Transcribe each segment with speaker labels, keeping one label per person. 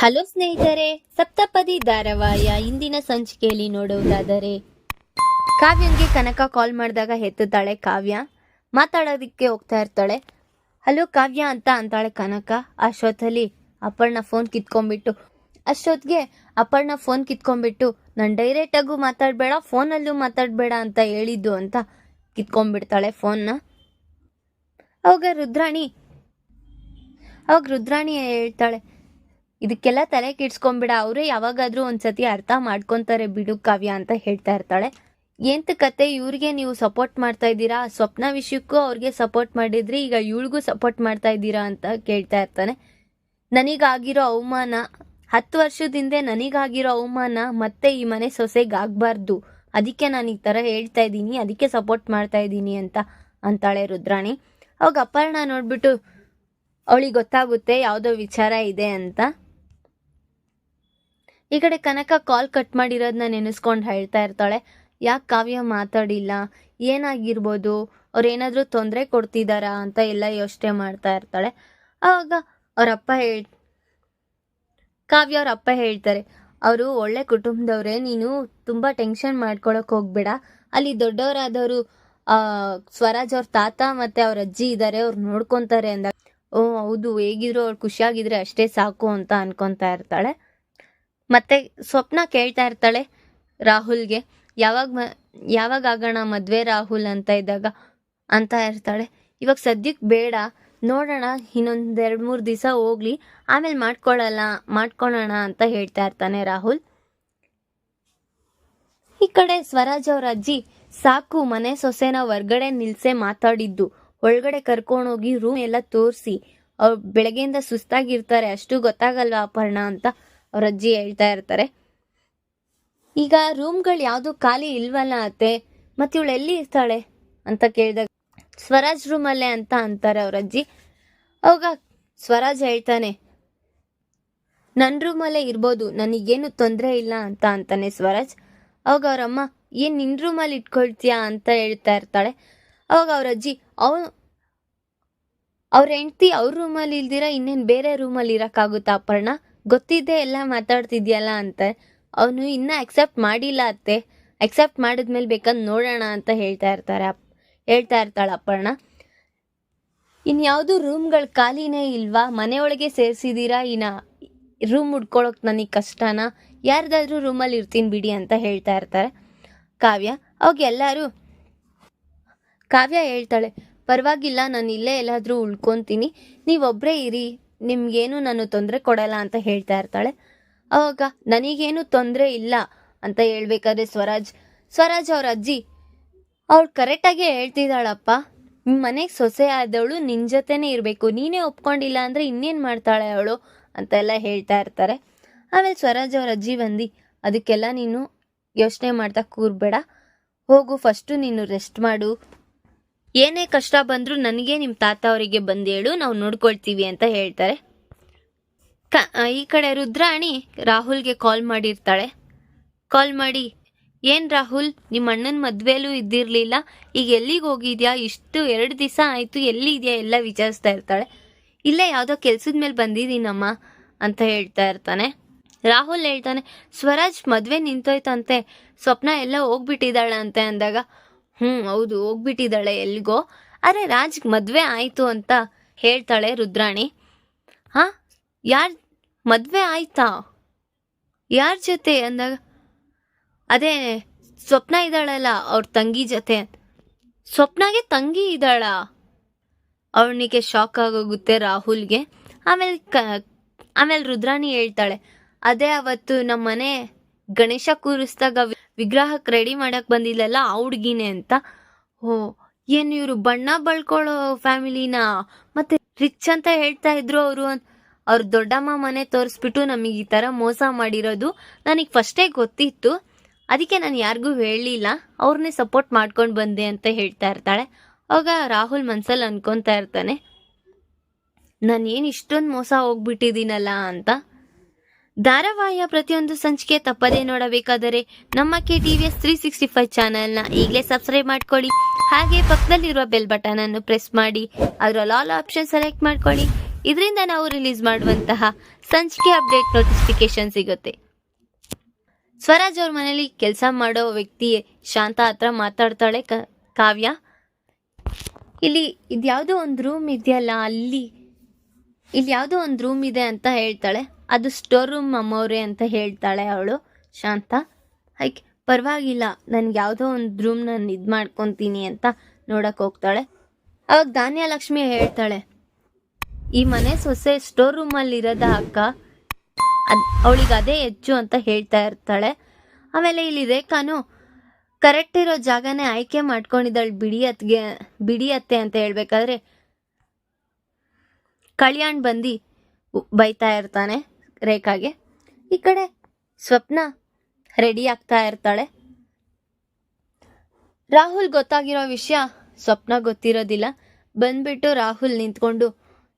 Speaker 1: Hello ಸ್ನೇಹಿತರೆ, ಸಪ್ತಪದಿ ಧಾರಾವಾಹಿಯ ಇಂದಿನ ಸಂಚಿಕೆಯಲ್ಲಿ ನೋಡುವುದಾದರೆ, ಕಾವ್ಯಂಗೆ ಕನಕ ಕಾಲ್ ಮಾಡಿದಾಗ ಎತ್ತುತ್ತಾಳೆ ಕಾವ್ಯ. ಮಾತಾಡೋದಕ್ಕೆ ಹೋಗ್ತಾ ಇರ್ತಾಳೆ. ಹಲೋ ಕಾವ್ಯ ಅಂತ ಅಂತಾಳೆ ಕನಕ. ಅಶ್ವಥಲಿ ಅಪರ್ಣ ಫೋನ್ ಕಿತ್ಕೊಂಡ್ಬಿಟ್ಟು ಅಶ್ವಥ್ಗೆ ಅಪರ್ಣ ಫೋನ್ ಕಿತ್ಕೊಂಡ್ಬಿಟ್ಟು, ನಾನು ಡೈರೆಕ್ಟಾಗೂ ಮಾತಾಡಬೇಡ ಫೋನಲ್ಲೂ ಮಾತಾಡಬೇಡ ಅಂತ ಹೇಳಿದ್ದು ಅಂತ ಕಿತ್ಕೊಂಡ್ಬಿಡ್ತಾಳೆ ಫೋನ್ನ ಅವಾಗ ರುದ್ರಾಣಿ ಅವಾಗ ರುದ್ರಾಣಿ ಹೇಳ್ತಾಳೆ ಇದಕ್ಕೆಲ್ಲ ತಲೆ ಕೆಡ್ಸ್ಕೊಂಬಿಡ ಅವರೇ ಯಾವಾಗಾದ್ರೂ ಒಂದ್ಸತಿ ಅರ್ಥ ಮಾಡ್ಕೊಂತಾರೆ ಬಿಡು ಕಾವ್ಯ ಅಂತ ಹೇಳ್ತಾ ಇರ್ತಾಳೆ. ಎಂತ ಕತೆ? ಇವ್ರಿಗೆ ನೀವು ಸಪೋರ್ಟ್ ಮಾಡ್ತಾ ಇದ್ದೀರಾ? ಸ್ವಪ್ನ ವಿಷಯಕ್ಕೂ ಅವ್ರಿಗೆ ಸಪೋರ್ಟ್ ಮಾಡಿದ್ರಿ ಈಗ ಇವಳಿಗೂ ಸಪೋರ್ಟ್ ಮಾಡ್ತಾ ಇದ್ದೀರಾ ಅಂತ ಕೇಳ್ತಾ ಇರ್ತಾನೆ. ನನಗಾಗಿರೋ ಅವಮಾನ, ಹತ್ತು ವರ್ಷದಿಂದ ನನಗಾಗಿರೋ ಅವಮಾನ ಮತ್ತೆ ಈ ಮನೆ ಸೊಸೆಗೆ ಆಗಬಾರ್ದು. ಅದಕ್ಕೆ ನಾನು ಈ ಥರ ಹೇಳ್ತಾ ಇದ್ದೀನಿ, ಅದಕ್ಕೆ ಸಪೋರ್ಟ್ ಮಾಡ್ತಾ ಇದ್ದೀನಿ ಅಂತ ಅಂತಾಳೆ ರುದ್ರಾಣಿ. ಅವಾಗ ಅಪರ್ಣ ನೋಡ್ಬಿಟ್ಟು, ಅವಳಿಗೆ ಗೊತ್ತಾಗುತ್ತೆ, ಯಾವುದೋ ವಿಚಾರ ಇದೆ ಅಂತ. ಈ ಕಡೆ ಕನಕ ಕಾಲ್ ಕಟ್ ಮಾಡಿರೋದನ್ನ ನೆನೆಸ್ಕೊಂಡು ಹೇಳ್ತಾ ಇರ್ತಾಳೆ. ಯಾಕೆ ಕಾವ್ಯ ಮಾತಾಡಿಲ್ಲ? ಏನಾಗಿರ್ಬೋದು? ಅವ್ರು ಏನಾದರೂ ತೊಂದರೆ ಕೊಡ್ತಿದ್ದಾರಾ ಅಂತ ಎಲ್ಲ ಯೋಚನೆ ಮಾಡ್ತಾ ಇರ್ತಾಳೆ. ಆವಾಗ ಅವರಪ್ಪ ಹೇಳ್, ಕಾವ್ಯ ಅವ್ರ ಅಪ್ಪ ಹೇಳ್ತಾರೆ, ಅವರು ಒಳ್ಳೆ ಕುಟುಂಬದವ್ರೆ, ನೀನು ತುಂಬ ಟೆನ್ಷನ್ ಮಾಡ್ಕೊಳಕ್ ಹೋಗ್ಬೇಡ. ಅಲ್ಲಿ ದೊಡ್ಡವರಾದವರು ಸ್ವರಾಜ್ ಅವ್ರ ತಾತ ಮತ್ತೆ ಅವ್ರ ಅಜ್ಜಿ ಇದ್ದಾರೆ ಅವ್ರು ನೋಡ್ಕೊತಾರೆ ಅಂದಾಗ, ಓ, ಹೌದು, ಹೇಗಿದ್ರು ಅವ್ರು ಖುಷಿಯಾಗಿದ್ರೆ ಅಷ್ಟೇ ಸಾಕು ಅಂತ ಅನ್ಕೊತಾ ಇರ್ತಾಳೆ. ಮತ್ತೆ ಸ್ವಪ್ನ ಕೇಳ್ತಾ ಇರ್ತಾಳೆ ರಾಹುಲ್ಗೆ. ಯಾವಾಗ ಯಾವಾಗ ಆಗೋಣ ಮದುವೆ ರಾಹುಲ್ ಅಂತ ಇದ್ದಾಗ ಅಂತ ಇರ್ತಾಳೆ. ಇವಾಗ ಸದ್ಯಕ್ಕೆ ಬೇಡ, ನೋಡೋಣ ಇನ್ನೊಂದು ಎರಡು ಮೂರು ದಿವಸ ಹೋಗ್ಲಿ, ಆಮೇಲೆ ಮಾಡ್ಕೊಳ್ಳಲ್ಲ, ಮಾಡ್ಕೊಳ್ಳೋಣ ಅಂತ ಹೇಳ್ತಾ ಇರ್ತಾನೆ ರಾಹುಲ್. ಈ ಕಡೆ ಸ್ವರಾಜ್ ಅವ್ರ ಅಜ್ಜಿ ಸಾಕು, ಮನೆ ಸೊಸೆನ ಹೊರ್ಗಡೆ ನಿಲ್ಸೆ ಮಾತಾಡಿದ್ದು. ಒಳಗಡೆ ಕರ್ಕೊಂಡೋಗಿ ರೂಮ್ ಎಲ್ಲ ತೋರಿಸಿ. ಅವ್ರು ಬೆಳಗ್ಗೆಯಿಂದ ಸುಸ್ತಾಗಿರ್ತಾರೆ, ಅಷ್ಟು ಗೊತ್ತಾಗಲ್ವಾ ಅಪರ್ಣ ಅಂತ. ಅವ್ರ ಅಜ್ಜಿ ಹೇಳ್ತಾ ಇರ್ತಾರೆ. ಈಗ ರೂಮ್ಗಳು ಯಾವುದು ಖಾಲಿ ಇಲ್ವಲ್ಲ ಅತ್ತೆ? ಮತ್ತೆ ಇವಳು ಎಲ್ಲಿ ಇರ್ತಾಳೆ ಅಂತ ಕೇಳಿದಾಗ ಸ್ವರಾಜ್ ರೂಮಲ್ಲೇ ಅಂತ ಅಂತಾರೆ ಅವ್ರ ಅಜ್ಜಿ. ಅವಾಗ ಸ್ವರಾಜ್ ಹೇಳ್ತಾನೆ ನನ್ನ ರೂಮಲ್ಲೇ ಇರ್ಬೋದು, ನನಗೇನು ತೊಂದರೆ ಇಲ್ಲ ಅಂತ ಅಂತಾನೆ ಸ್ವರಾಜ್. ಅವಾಗ ಅವರಮ್ಮ ಏನು ನಿನ್ನ ರೂಮಲ್ಲಿ ಇಟ್ಕೊಳ್ತೀಯಾ ಅಂತ ಹೇಳ್ತಾ ಇರ್ತಾಳೆ. ಅವಾಗ ಅವ್ರ ಅಜ್ಜಿ, ಅವನು, ಅವ್ರ ಹೆಂಡ್ತಿ ಅವ್ರ ರೂಮಲ್ಲಿ ಇಲ್ದಿರ ಇನ್ನೇನು ಬೇರೆ ರೂಮಲ್ಲಿ ಇರೋಕ್ಕಾಗುತ್ತಾ ಅಪರ್ಣ? ಗೊತ್ತಿದ್ದೆ, ಎಲ್ಲ ಮಾತಾಡ್ತಿದ್ಯಲ್ಲ ಅಂತ. ಅವನು ಇನ್ನೂ ಅಕ್ಸೆಪ್ಟ್ ಮಾಡಿಲ್ಲ ಅತ್ತೆ. ಅಕ್ಸೆಪ್ಟ್ ಮಾಡಿದ್ಮೇಲೆ ಬೇಕಾದ್ರೆ ನೋಡೋಣ ಅಂತ ಹೇಳ್ತಾ ಇರ್ತಾರೆ ಅಪ್, ಹೇಳ್ತಾ ಇರ್ತಾಳೆ ಅಪ್ಪಣ್ಣ. ಇನ್ಯಾವುದು ರೂಮ್ಗಳು ಖಾಲಿನೇ ಇಲ್ವಾ? ಮನೆಯೊಳಗೆ ಸೇರಿಸಿದ್ದೀರಾ ಇನ್ನ ರೂಮ್ ಹುಡ್ಕೊಳಕ್ಕೆ ನನಗೆ ಕಷ್ಟನಾ? ಯಾರ್ದಾದ್ರೂ ರೂಮಲ್ಲಿ ಇರ್ತೀನಿ ಬಿಡಿ ಅಂತ ಹೇಳ್ತಾ ಇರ್ತಾರೆ. ಕಾವ್ಯ, ಅವಾಗ ಎಲ್ಲರೂ, ಕಾವ್ಯ ಹೇಳ್ತಾಳೆ, ಪರವಾಗಿಲ್ಲ, ನಾನು ಇಲ್ಲೇ ಎಲ್ಲಾದರೂ ಉಳ್ಕೊತೀನಿ. ನೀವೊಬ್ಬರೇ ಇರಿ. ನಿಮ್ಗೇನು ನಾನು ತೊಂದರೆ ಕೊಡಲ್ಲ ಅಂತ ಹೇಳ್ತಾ ಇರ್ತಾಳೆ. ಅವಾಗ, ನನಗೇನು ತೊಂದರೆ ಇಲ್ಲ ಅಂತ ಹೇಳ್ಬೇಕಾದ್ರೆ ಸ್ವರಾಜ್ ಸ್ವರಾಜ್ ಅವ್ರ ಅಜ್ಜಿ, ಅವಳು ಕರೆಕ್ಟಾಗಿ ಹೇಳ್ತಿದ್ದಾಳಪ್ಪ. ಮನೆಗೆ ಸೊಸೆ ಆದವಳು ನಿನ್ನ ಜೊತೆನೇ ಇರಬೇಕು. ನೀನೇ ಒಪ್ಕೊಂಡಿಲ್ಲ ಅಂದರೆ ಇನ್ನೇನು ಮಾಡ್ತಾಳೆ ಅವಳು ಅಂತೆಲ್ಲ ಹೇಳ್ತಾ ಇರ್ತಾರೆ. ಆಮೇಲೆ ಸ್ವರಾಜ್ ಅವ್ರ ಅಜ್ಜಿ ಬಂದು, ಅದಕ್ಕೆಲ್ಲ ನೀನು ಯೋಚನೆ ಮಾಡ್ತಾ ಕೂರ್ಬೇಡ. ಹೋಗು ಫಸ್ಟು ನೀನು ರೆಸ್ಟ್ ಮಾಡು. ಏನೇ ಕಷ್ಟ ಬಂದರೂ ನನಗೆ ನಿಮ್ಮ ತಾತ ಅವರಿಗೆ ಬಂದೇಳು, ನಾವು ನೋಡ್ಕೊಳ್ತೀವಿ ಅಂತ ಹೇಳ್ತಾರೆ. ಕ ಈ ಕಡೆ ರುದ್ರಾಣಿ ರಾಹುಲ್ಗೆ ಕಾಲ್ ಮಾಡಿರ್ತಾಳೆ. ಕಾಲ್ ಮಾಡಿ, ಏನು ರಾಹುಲ್ ನಿಮ್ಮ ಅಣ್ಣನ ಮದುವೆಲೂ ಇದ್ದಿರಲಿಲ್ಲ, ಈಗ ಎಲ್ಲಿಗೆ ಹೋಗಿದ್ಯಾ? ಇಷ್ಟು ಎರಡು ದಿವಸ ಆಯಿತು ಎಲ್ಲಿದ್ಯಾ ಎಲ್ಲ ವಿಚಾರಿಸ್ತಾ ಇರ್ತಾಳೆ. ಇಲ್ಲೇ ಯಾವುದೋ ಕೆಲ್ಸದ ಮೇಲೆ ಬಂದಿದ್ದೀನಮ್ಮ, ಅಂತ ಹೇಳ್ತಾ ಇರ್ತಾನೆ. ರಾಹುಲ್ ಹೇಳ್ತಾನೆ, ಸ್ವರಾಜ್ ಮದುವೆ ನಿಂತೋಯ್ತಂತೆ, ಸ್ವಪ್ನ ಎಲ್ಲ ಹೋಗ್ಬಿಟ್ಟಿದ್ದಾಳೆ ಅಂತೆ ಅಂದಾಗ ಹ್ಞೂ ಹೌದು, ಹೋಗ್ಬಿಟ್ಟಿದ್ದಾಳೆ ಎಲ್ಲಿಗೋ. ಅರೆ ರಾಜ್ಗೆ ಮದುವೆ ಆಯಿತು ಅಂತ ಹೇಳ್ತಾಳೆ ರುದ್ರಾಣಿ. ಹಾಂ, ಯಾರ್, ಮದುವೆ ಆಯ್ತಾ? ಯಾರ ಜೊತೆ ಅಂದಾಗ ಅದೇ, ಸ್ವಪ್ನ ಇದ್ದಾಳಲ್ಲ ಅವ್ರ ತಂಗಿ ಜೊತೆ. ಸ್ವಪ್ನಾಗೆ ತಂಗಿ ಇದ್ದಾಳ. ಅವನಿಗೆ ಶಾಕ್ ಆಗೋಗುತ್ತೆ ರಾಹುಲ್ಗೆ. ಆಮೇಲೆ ಕ, ಆಮೇಲೆ ರುದ್ರಾಣಿ ಹೇಳ್ತಾಳೆ, ಅದೇ ಅವತ್ತು ನಮ್ಮ ಮನೆ ಗಣೇಶ ಕೂರಿಸ್ದಾಗ ವಿಗ್ರಹಕ್ಕೆ ರೆಡಿ ಮಾಡಕ್ ಬಂದಿಲ್ಲಲ್ಲ ಆ ಹುಡ್ಗಿನೇ ಅಂತ. ಓ ಏನು ಇವರು ಬಣ್ಣ ಬಳ್ಕೊಳ್ಳೋ ಫ್ಯಾಮಿಲಿನ? ಮತ್ತೆ ರಿಚ್ ಅಂತ ಹೇಳ್ತಾ ಇದ್ರು ಅವರು ಅವ್ರ ದೊಡ್ಡಮ್ಮ ಮನೆ ತೋರಿಸ್ಬಿಟ್ಟು ನಮಗೆ ಈ ಥರ ಮೋಸ ಮಾಡಿರೋದು ನನಗೆ ಫಸ್ಟೇ ಗೊತ್ತಿತ್ತು. ಅದಕ್ಕೆ ನಾನು ಯಾರಿಗೂ ಹೇಳಲಿಲ್ಲ. ಅವ್ರನ್ನೇ ಸಪೋರ್ಟ್ ಮಾಡ್ಕೊಂಡು ಬಂದೆ ಅಂತ ಹೇಳ್ತಾ ಇರ್ತಾಳೆ. ಆಗ ರಾಹುಲ್ ಮನ್ಸಲ್ಲಿ ಅನ್ಕೊತಾ ಇರ್ತಾನೆ, ನಾನು ಏನು ಇಷ್ಟೊಂದು ಮೋಸ ಹೋಗ್ಬಿಟ್ಟಿದ್ದೀನಲ್ಲ ಅಂತ. ಧಾರಾವಾಹಿಯ ಪ್ರತಿಯೊಂದು ಸಂಚಿಕೆ ತಪ್ಪದೇ ನೋಡಬೇಕಾದರೆ ನಮ್ಮ K T V S three sixty five ಚಾನಲ್ನ ಈಗಲೇ ಸಬ್ಸ್ಕ್ರೈಬ್ ಮಾಡ್ಕೊಳ್ಳಿ. ಹಾಗೆ ಪಕ್ಕದಲ್ಲಿರುವ ಬೆಲ್ ಬಟನ್ ಅನ್ನು ಪ್ರೆಸ್ ಮಾಡಿ. ಅದರಲ್ಲಿ ಆಲ್ ಆಪ್ಷನ್ ಸೆಲೆಕ್ಟ್ ಮಾಡ್ಕೊಳ್ಳಿ. ಇದರಿಂದ ನಾವು ರಿಲೀಸ್ ಮಾಡುವಂತಹ ಸಂಚಿಕೆ ಅಪ್ಡೇಟ್ ನೋಟಿಫಿಕೇಶನ್ ಸಿಗುತ್ತೆ. ಸ್ವರಾಜ್ ಅವ್ರ ಮನೇಲಿ ಕೆಲಸ ಮಾಡೋ ವ್ಯಕ್ತಿ ಶಾಂತ ಹತ್ರ ಮಾತಾಡ್ತಾಳೆ ಕಾವ್ಯ. ಇಲ್ಲಿ ಇದ್ಯಾವುದೋ ಒಂದು ರೂಮ್ ಇದೆಯಲ್ಲ, ಅಲ್ಲಿ ಇಲ್ಲಿ ಯಾವುದೋ ಒಂದು ರೂಮ್ ಇದೆ ಅಂತ ಹೇಳ್ತಾಳೆ. ಅದು ಸ್ಟೋರ್ ರೂಮ್ ಅಮ್ಮವ್ರೆ ಅಂತ ಹೇಳ್ತಾಳೆ ಅವಳು, ಶಾಂತ. ಹೈಕ್, ಪರವಾಗಿಲ್ಲ, ನನ್ಗೆ ಯಾವುದೋ ಒಂದು ರೂಮ್ ನಾನು ಇದು ಮಾಡ್ಕೊತೀನಿ ಅಂತ ನೋಡಕ್ಕೆ ಹೋಗ್ತಾಳೆ. ಅವಾಗ ಧಾನ್ಯಲಕ್ಷ್ಮಿ ಹೇಳ್ತಾಳೆ, ಈ ಮನೆ ಸೊಸೆ ಸ್ಟೋರ್ ರೂಮಲ್ಲಿ ಇರೋದ ಅಕ್ಕ? ಅದ್, ಅವಳಿಗೆ ಅದೇ ಹೆಚ್ಚು ಅಂತ ಹೇಳ್ತಾ ಇರ್ತಾಳೆ. ಆಮೇಲೆ ಇಲ್ಲಿ ರೇಖಾನು, ಕರೆಕ್ಟ್ ಇರೋ ಜಾಗನೇ ಆಯ್ಕೆ ಮಾಡ್ಕೊಂಡಿದ್ದಾಳೆ ಬಿಡಿ ಬಿಡಿಯತ್ತೆ ಅಂತ ಹೇಳ್ಬೇಕಾದ್ರೆ ಕಲ್ಯಾಣ್ ಬಂದು ಬೈತಾ ಇರ್ತಾನೆ ರೇಖಾಗೆ. ಈ ಕಡೆ ಸ್ವಪ್ನ ರೆಡಿ ಆಗ್ತಾ ಇರ್ತಾಳೆ. ರಾಹುಲ್ ಗೊತ್ತಾಗಿರೋ ವಿಷಯ ಸ್ವಪ್ನ ಗೊತ್ತಿರೋದಿಲ್ಲ. ಬಂದ್ಬಿಟ್ಟು ರಾಹುಲ್ ನಿಂತ್ಕೊಂಡು,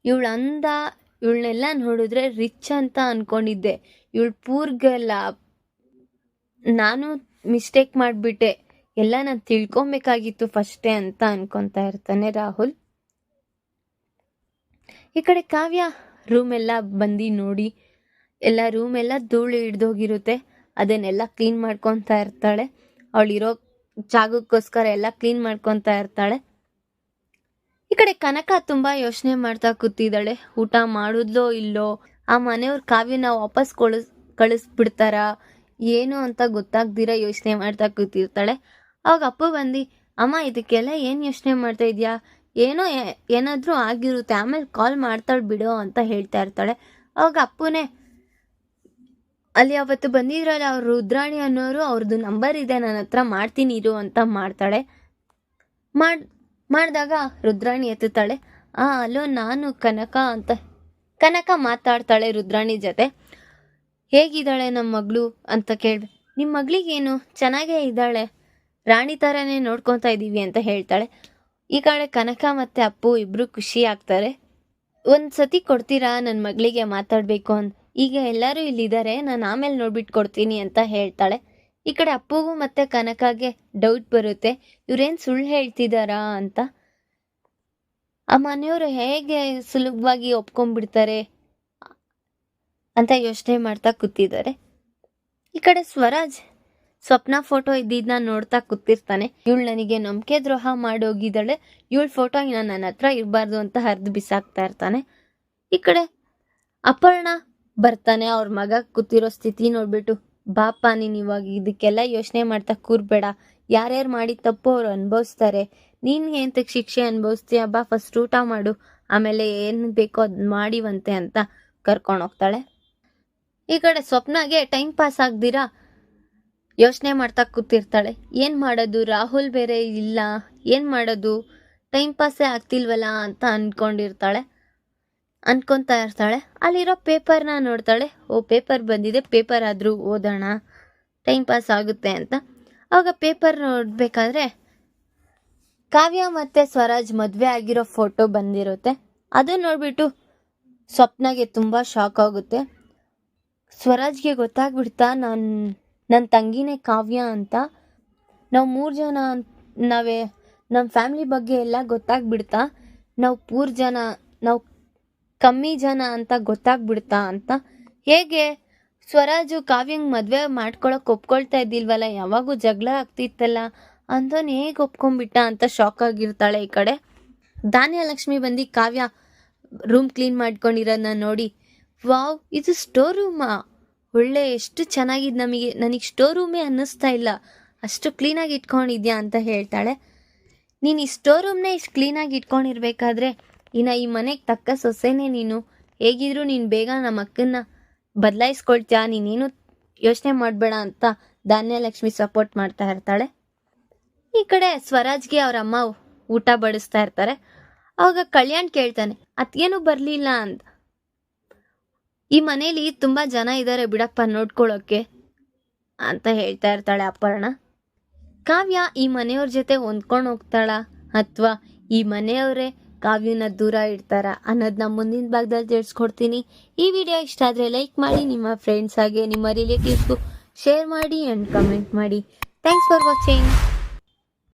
Speaker 1: ಇವಳು ಅಂದ, ಇವಳನ್ನೆಲ್ಲ ನೋಡಿದ್ರೆ ರಿಚ್ ಅಂತ ಅನ್ಕೊಂಡಿದ್ದೆ. ಇವಳು ಪೂರ್ಗಲ್ಲ ನಾನು ಮಿಸ್ಟೇಕ್ ಮಾಡಿಬಿಟ್ಟೆ. ಎಲ್ಲ ನಾನು ತಿಳ್ಕೊಬೇಕಾಗಿತ್ತು ಫಸ್ಟೇ ಅಂತ ಅನ್ಕೊತಾ ಇರ್ತಾನೆ ರಾಹುಲ್. ಈ ಕಡೆ ಕಾವ್ಯ ರೂಮ್ ಎಲ್ಲ ಬಂದು ನೋಡಿ, ಎಲ್ಲ ರೂಮ್ ಎಲ್ಲ ಧೂಳು ಹಿಡ್ದೋಗಿರುತ್ತೆ. ಅದನ್ನೆಲ್ಲ ಕ್ಲೀನ್ ಮಾಡ್ಕೊತಾ ಇರ್ತಾಳೆ. ಅವಳಿರೋ ಜಾಗಕ್ಕೋಸ್ಕರ ಎಲ್ಲ ಕ್ಲೀನ್ ಮಾಡ್ಕೊತಾ ಇರ್ತಾಳೆ. ಈ ಕಡೆ ಕನಕ ತುಂಬಾ ಯೋಚನೆ ಮಾಡ್ತಾ ಕೂತಿದ್ದಾಳೆ. ಊಟ ಮಾಡುದ್ಲೋ ಇಲ್ಲೋ, ಆ ಮನೆಯವ್ರ ಕಾವ್ಯನ ವಾಪಸ್ ಕಳಿಸ್ ಕಳಿಸ್ಬಿಡ್ತಾರ, ಏನು ಅಂತ ಗೊತ್ತಾಗ್ದಿರ ಯೋಚನೆ ಮಾಡ್ತಾ ಕೂತಿರ್ತಾಳೆ. ಅವಾಗ ಅಪ್ಪ ಬಂದು, ಅಮ್ಮ, ಇದಕ್ಕೆಲ್ಲ ಏನು ಯೋಚನೆ ಮಾಡ್ತಾ ಇದೀಯಾ? ಏನೋ ಏನಾದರೂ ಆಗಿರುತ್ತೆ, ಆಮೇಲೆ ಕಾಲ್ ಮಾಡ್ತಾಳೆ ಬಿಡು ಅಂತ ಹೇಳ್ತಾ ಇರ್ತಾಳೆ. ಅವಾಗ ಅಪ್ಪುನೇ, ಅಲ್ಲಿ ಅವತ್ತು ಬಂದಿದ್ರಲ್ಲ ಅವ್ರು ರುದ್ರಾಣಿ ಅನ್ನೋರು ಅವ್ರದ್ದು ನಂಬರ್ ಇದೆ ನನ್ನ ಹತ್ರ ಮಾಡ್ತೀನಿ ಇರು ಅಂತ ಮಾಡ್ತಾಳೆ. ಮಾಡ್, ಮಾಡಿದಾಗ ರುದ್ರಾಣಿ ಎತ್ತುತ್ತಾಳೆ. ಆ, ಅಲೋ, ನಾನು ಕನಕ ಅಂತ, ಕನಕ ಮಾತಾಡ್ತಾಳೆ ರುದ್ರಾಣಿ ಜೊತೆ. ಹೇಗಿದ್ದಾಳೆ ನಮ್ಮ ಮಗಳು ಅಂತ ಕೇಳ್ದೆ. ನಿಮ್ಮ ಮಗಳಿಗೇನು? ಚೆನ್ನಾಗೇ ಇದ್ದಾಳೆ. ರಾಣಿ ಥರನೇ ನೋಡ್ಕೊತಾ ಇದ್ದೀವಿ ಅಂತ ಹೇಳ್ತಾಳೆ. ಈ ಕಡೆ ಕನಕ ಮತ್ತು ಅಪ್ಪು ಇಬ್ಬರು ಖುಷಿ ಆಗ್ತಾರೆ. ಒಂದು ಸತಿ ಕೊಡ್ತೀರಾ ನನ್ನ ಮಗಳಿಗೆ ಮಾತಾಡಬೇಕು ಅಂತ ಈಗ ಎಲ್ಲರೂ ಇಲ್ಲಿದ್ದಾರೆ ನಾನು ಆಮೇಲೆ ನೋಡ್ಬಿಟ್ಟು ಕೊಡ್ತೀನಿ ಅಂತ ಹೇಳ್ತಾಳೆ. ಈ ಕಡೆ ಅಪ್ಪುಗೂ ಮತ್ತೆ ಕನಕಾಗೆ ಡೌಟ್ ಬರುತ್ತೆ. ಇವ್ರೇನು ಸುಳ್ಳು ಹೇಳ್ತಿದಾರಾ ಅಂತ. ಆ ಮನೆಯವರು ಹೇಗೆ ಸುಲಭವಾಗಿ ಒಪ್ಕೊಂಡ್ಬಿಡ್ತಾರೆ ಅಂತ ಯೋಚನೆ ಮಾಡ್ತಾ ಕೂತಿದ್ದಾರೆ. ಈ ಕಡೆ ಸ್ವರಾಜ್ ಸ್ವಪ್ನ ಫೋಟೋ ಇದ್ದಿದ್ನ ನೋಡ್ತಾ ಕೂತಿರ್ತಾನೆ. ಇವಳು ನನಗೆ ನಂಬಿಕೆ ದ್ರೋಹ ಮಾಡೋಗಿದ್ದಾಳೆ. ಇವಳ ಫೋಟೋ ಇನ್ನ ನನ್ನ ಹತ್ರ ಇರಬಾರ್ದು ಅಂತ ಹರಿದು ಬಿಸಾಕ್ತಾ ಇರ್ತಾನೆ. ಈ ಕಡೆ ಅಪರ್ಣ ಬರ್ತಾನೆ. ಅವ್ರ ಮಗ ಕೂತಿರೋ ಸ್ಥಿತಿ ನೋಡ್ಬಿಟ್ಟು, ಬಾಪ, ನೀನು ಇವಾಗ ಇದಕ್ಕೆಲ್ಲ ಯೋಚನೆ ಮಾಡ್ತಾ ಕೂರ್ಬೇಡ. ಯಾರ್ಯಾರು ಮಾಡಿ ತಪ್ಪು ಅವ್ರು ಅನುಭವಿಸ್ತಾರೆ. ನೀನು ಎಂತಕ್ಕೆ ಶಿಕ್ಷೆ ಅನುಭವಿಸ್ತೀಯ? ಬಾ ಫಸ್ಟ್ ಊಟ ಮಾಡು. ಆಮೇಲೆ ಏನು ಬೇಕೋ ಅದು ಮಾಡಿವಂತೆ ಅಂತ ಕರ್ಕೊಂಡು ಹೋಗ್ತಾಳೆ. ಈ ಕಡೆ ಸ್ವಪ್ನಾಗೆ ಟೈಮ್ ಪಾಸ್ ಆಗ್ದಿರಾ? ಯೋಚನೆ ಮಾಡ್ತಾ ಕೂತಿರ್ತಾಳೆ. ಏನು ಮಾಡೋದು? ರಾಹುಲ್ ಬೇರೆ ಇಲ್ಲ. ಏನು ಮಾಡೋದು? ಟೈಮ್ ಪಾಸೇ ಆಗ್ತಿಲ್ವಲ್ಲ ಅಂತ ಅಂದ್ಕೊಂಡಿರ್ತಾಳೆ ಅಂದ್ಕೊತಾ ಇರ್ತಾಳೆ. ಅಲ್ಲಿರೋ ಪೇಪರ್ನ ನೋಡ್ತಾಳೆ. ಓ ಪೇಪರ್ ಬಂದಿದೆ. ಪೇಪರ್ ಆದರೂ ಓದೋಣ. ಟೈಮ್ ಪಾಸ್ ಆಗುತ್ತೆ ಅಂತ. ಆವಾಗ ಪೇಪರ್ ನೋಡಬೇಕಾದ್ರೆ ಕಾವ್ಯ ಮತ್ತು ಸ್ವರಾಜ್ ಮದುವೆ ಆಗಿರೋ ಫೋಟೋ ಬಂದಿರುತ್ತೆ. ಅದು ನೋಡಿಬಿಟ್ಟು ಸ್ವಪ್ನಗೆ ತುಂಬ ಶಾಕ್ ಆಗುತ್ತೆ. ಸ್ವರಾಜ್ಗೆ ಗೊತ್ತಾಗ್ಬಿಡ್ತಾ ನಾನು ನನ್ನ ತಂಗಿನೇ ಕಾವ್ಯ ಅಂತ ನಾವು ಮೂರು ಜನ ನಾವೇ ನಮ್ಮ ಫ್ಯಾಮ್ಲಿ ಬಗ್ಗೆ ಎಲ್ಲ ಗೊತ್ತಾಗ್ಬಿಡ್ತಾ? ನಾವು ಪೂರ್ ಜನ, ನಾವು ಕಮ್ಮಿ ಜನ ಅಂತ ಗೊತ್ತಾಗ್ಬಿಡ್ತಾ ಅಂತ? ಹೇಗೆ? ಸ್ವರಾಜು ಕಾವ್ಯಂಗೆ ಮದುವೆ ಮಾಡ್ಕೊಳಕ್ಕೆ ಒಪ್ಕೊಳ್ತಾ ಇದ್ದಿಲ್ವಲ್ಲ, ಯಾವಾಗೂ ಜಗಳ ಆಗ್ತಿತ್ತಲ್ಲ? ಅಂದೋನ್ ಹೇಗೆ ಒಪ್ಕೊಂಡ್ಬಿಟ್ಟ ಅಂತ ಶಾಕ್ ಆಗಿರ್ತಾಳೆ ಈ ಕಡೆ. ಧಾನ್ಯಲಕ್ಷ್ಮಿ ಬಂದು ಕಾವ್ಯ ರೂಮ್ ಕ್ಲೀನ್ ಮಾಡ್ಕೊಂಡಿರೋದನ್ನ ನೋಡಿ. ವಾವ್, ಇದು ಸ್ಟೋರ್ ರೂಮಾ ಒಳ್ಳೆ ಎಷ್ಟು ಚೆನ್ನಾಗಿದೆ ನಮಗೆ, ನನಗೆ ಸ್ಟೋರ್ ರೂಮೇ ಅನ್ನಿಸ್ತಾ ಇಲ್ಲ. ಅಷ್ಟು ಕ್ಲೀನಾಗಿ ಇಟ್ಕೊಂಡಿದ್ಯಾ ಅಂತ ಹೇಳ್ತಾಳೆ. ನೀನು ಈ ಸ್ಟೋರ್ ರೂಮ್ನೇ ಇಷ್ಟು ಕ್ಲೀನಾಗಿ ಇಟ್ಕೊಂಡಿರ್ಬೇಕಾದ್ರೆ, ಇನ್ನು ಈ ಮನೆಗೆ ತಕ್ಕ ಸೊಸೆನೇ ನೀನು. ಹೇಗಿದ್ರು ನೀನು ಬೇಗ ನಮ್ಮ ಅಕ್ಕನ್ನ ಬದಲಾಯಿಸ್ಕೊಳ್ತೀಯ, ನೀನೇನು ಯೋಚನೆ ಮಾಡಬೇಡ ಅಂತ ಧಾನ್ಯಲಕ್ಷ್ಮಿ ಸಪೋರ್ಟ್ ಮಾಡ್ತಾ ಇರ್ತಾಳೆ. ಈ ಕಡೆ ಸ್ವರಾಜ್ಗೆ ಅವ್ರ ಅಮ್ಮ ಊಟ ಬಡಿಸ್ತಾ ಇರ್ತಾರೆ. ಅವಾಗ ಕಲ್ಯಾಣ್ ಕೇಳ್ತಾನೆ, ಅತ್ಗೇನು ಬರಲಿಲ್ಲ ಅಂತ ಈ ಮನೇಲಿ ತುಂಬ ಜನ ಇದ್ದಾರೆ ಬಿಡಪ್ಪ ನೋಡ್ಕೊಳ್ಳೋಕ್ಕೆ ಅಂತ ಹೇಳ್ತಾ ಇರ್ತಾಳೆ ಅಪ್ಪರ್ಣ ಕಾವ್ಯ ಈ ಮನೆಯವ್ರ ಜೊತೆ ಹೊಂದ್ಕೊಂಡು ಹೋಗ್ತಾಳ ಅಥವಾ ಈ ಮನೆಯವರೇ ಕಾವ್ಯನ ದೂರ ಇಡ್ತಾರ ಅನ್ನೋದನ್ನ ಮುಂದಿನ ಭಾಗದಲ್ಲಿ ತಿಳಿಸ್ಕೊಡ್ತೀನಿ. ಈ ವಿಡಿಯೋ ಇಷ್ಟ ಆದರೆ ಲೈಕ್ ಮಾಡಿ, ನಿಮ್ಮ ಫ್ರೆಂಡ್ಸ್ ಹಾಗೆ ನಿಮ್ಮ ರಿಲೇಟಿವ್ಸ್ಗೂ ಶೇರ್ ಮಾಡಿ ಆ್ಯಂಡ್ ಕಮೆಂಟ್ ಮಾಡಿ. Thanks for watching